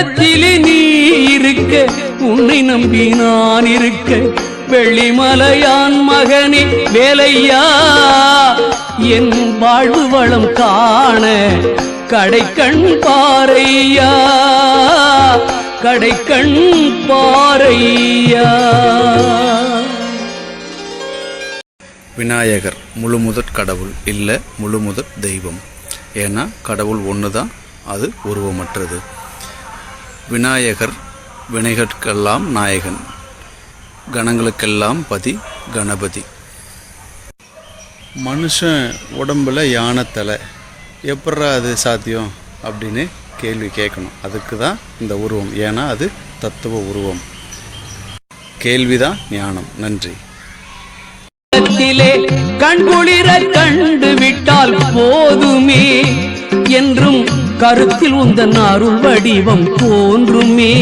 உள்ளத்திலே நீ இருக்க உன்னை நம்பி நான் இருக்க வெள்ளிமலையான் மகனே வேலையா? என் வாழ்வு வளம் காண கடைக்கண் பாறையா? கடைக்கண் பாறையா? விநாயகர் முழுமுதற் கடவுள் இல்லை முழுமுதற் தெய்வம். ஏன்னா கடவுள் ஒன்று தான் அது உருவமற்றது. விநாயகர் வினைகட்கெல்லாம் நாயகன். கணங்களுக்கெல்லாம் பதி கணபதி. மனுஷன் உடம்புல யானை தலை. எப்பட்றா அது சாத்தியம் அப்படின்னு கேள்வி கேட்கணும். அதுக்கு தான் இந்த உருவம். ஏன்னா அது தத்துவ உருவம். கேள்விதான் ஞானம். நன்றி. கண்குளிர கண்டு விட்டால் போதுமே என்றும் கருத்தில் உந்தன் அருள் வடிவம் தோன்றுமே.